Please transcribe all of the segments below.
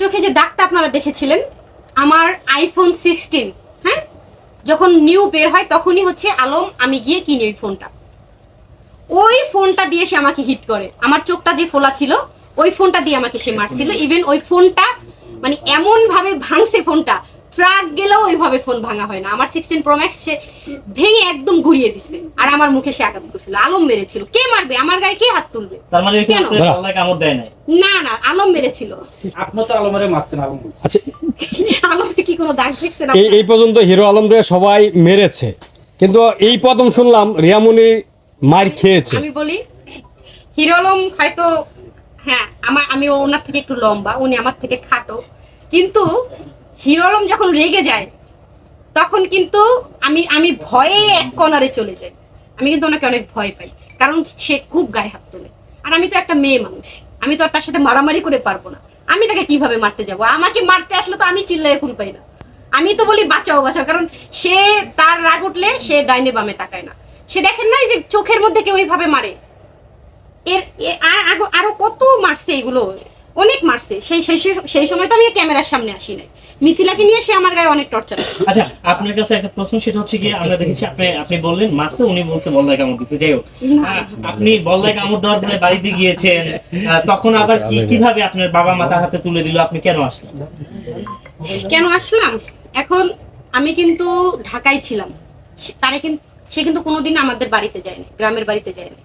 চোখে যে দাগটা আপনারা দেখেছিলেন আমার আইফোন সিক্সটিন হ্যাঁ? যখন নিউ বের হয় তখনই হচ্ছে আলম আমি গিয়ে কিনি ওই ফোনটা ওই ফোনটা দিয়ে সে আমাকে হিট করে। আমার চোখটা যে ফোলা ছিল ওই ফোনটা দিয়ে আমাকে সে মারছিল। ইভেন ওই ফোনটা মানে এমনভাবে ভাঙছে ফোনটা ট্রাক গেলেও ওইভাবে ফোন ভাঙা হয় না। আমার সিক্সটিন প্রো ম্যাক্স সে ভেঙে একদম ঘুরিয়ে দিছে। আর আমার মুখে সে আঘাত করছিল আলম মেরেছিল। কে মারবে? আমার গায়ে কে হাত তুলবে? তার মানে কেন? কামড় দেয় নাই। না না আলম মেরেছিল। আপনার তো আলমারে মারছেন আলম আচ্ছা আলমকে কি কোনো দাগ দেখছেন এই এই পর্যন্ত হিরো আলমরে সবাই মেরেছে। কিন্তু এই প্রথম শুনলাম রিয়ামণি মার খেয়েছে। আমি বলি হিরো আলম হয়তো হ্যাঁ আমার আমি ওনার থেকে একটু লম্বা উনি আমার থেকে খাটো। কিন্তু হিরো আলম যখন রেগে যায়, তখন কিন্তু আমি আমি ভয়ে এক কর্নারে চলে যাই। আমি কিন্তু ওনাকে অনেক ভয় পাই, কারণ সে খুব গায়ে হাত তোলে। আর আমি তো একটা মেয়ে মানুষ, আমি তো আর তার সাথে মারামারি করে পারব না। আমি তাকে কীভাবে মারতে যাব? আমাকে মারতে আসলে তো আমি চিল্লায় ফুল পাই না। আমি তো বলি, বাঁচাও বাঁচাও, কারণ সে তার রাগ উঠলে সে ডাইনে বামে তাকায় না। সে দেখেন না যে চোখের মধ্যে কেউ ওইভাবে মারে? এর আরও কত মারছে এগুলো? অনেক মারছে। সেই সেই সময় তো আমি ক্যামেরার সামনে আসি নাই। মিথিলাকে নিয়ে সে আমার গায়ে অনেক টর্চার আচ্ছা আপনার কাছে একটা প্রশ্ন সেটা হচ্ছে কি আমরা দেখেছি আপনি আপনি বললেন মারছে উনি বলছে বল্লায় কামড় দিচ্ছে যাই হোক আপনি বল্লায় কামড় দেওয়ার পরে বাড়িতে গিয়েছেন তখন আবার কি কীভাবে আপনার বাবা মাথার হাতে তুলে দিল? আপনি কেন আসলেন? কেন আসলাম? এখন আমি কিন্তু ঢাকায় ছিলাম। তারে কিন্তু সে কিন্তু কোনোদিন আমাদের বাড়িতে যায়নি গ্রামের বাড়িতে যায়নি।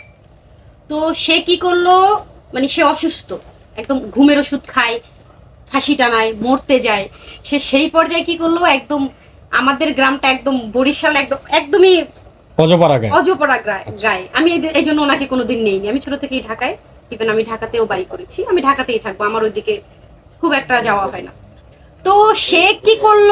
তো সে কি করল? মানে সে অসুস্থ। একদম ঘুমের ওষুধ খায় ফাঁসি টানায় মরতে যায়। সে সেই পর্যায়ে কি করল? একদম আমাদের গ্রামটা একদম বরিশাল একদম একদমই অজপাড়া গায়ে। গ্রা- গায়ে। আমি এই- জন্য ওনাকে কোনোদিন নেইনি। আমি ছোট থেকেই ঢাকায়। ইভেন আমি ঢাকাতেও বাড়ি করেছি। আমি ঢাকাতেই থাকব। আমার ওইদিকে খুব একটা যাওয়া হয় না। তো সে কি করল?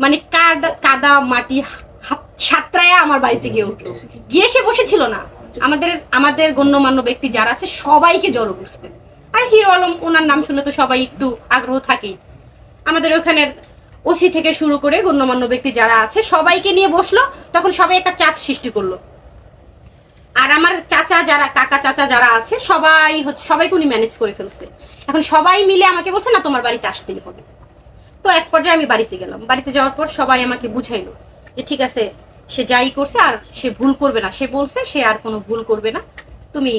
মানে কাদা কাদা মাটি হাত- সাঁতরায়া আমার বাড়িতে গিয়ে উঠল। গিয়ে সে বসেছিল না। আমাদের আমাদের গণ্যমান্য ব্যক্তি যারা আছে সবাইকে জড়ো করতে আর হিরো আলম, ওনার নাম শুনে তো সবাই একটু আগ্রহ থাকেই আমাদের ওখানের ওসি থেকে শুরু করে গণ্যমান্য ব্যক্তি যারা আছে, সবাইকে নিয়ে বসল, তখন সবাই একটা চাপ সৃষ্টি করল। আর আমার চাচা যারা, কাকা চাচা যারা আছে, সবাই হচ্ছে, সবাইকে উনি ম্যানেজ করে ফেলছে। এখন সবাই মিলে আমাকে বলছে, না, তোমার বাড়িতে আসতেই হবে। তো এক পর্যায়ে আমি বাড়িতে গেলাম। বাড়িতে যাওয়ার পর সবাই আমাকে বুঝাইলো যে, ঠিক আছে, সে যাই করছে, আর সে ভুল করবে না। সে বলছে, সে আর কোনো ভুল করবে না। তুমি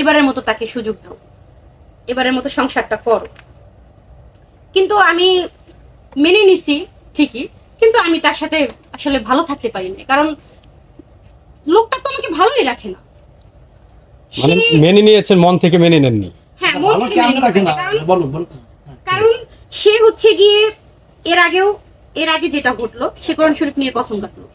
এবারের মতো তাকে সুযোগ দাও। এবারের মতো সংসারটা করো। কিন্তু আমি মেনে নিছি ঠিকই কিন্তু আমি তার সাথে আসলে ভালো থাকতে পারি না কারণ লোকটা তো আমাকে ভালোই রাখে না। মানে মেনে নিয়েছেন মন থেকে মেনে নেননি। হ্যাঁ মন থেকে মেনে রাখে নিতে না। পারে না। কারণ বলো বলো কারণ সে হচ্ছে গিয়ে এর আগেও এর আগে যেটা ঘটলো সে কোরআন শরীফ নিয়ে কসম কাটলো।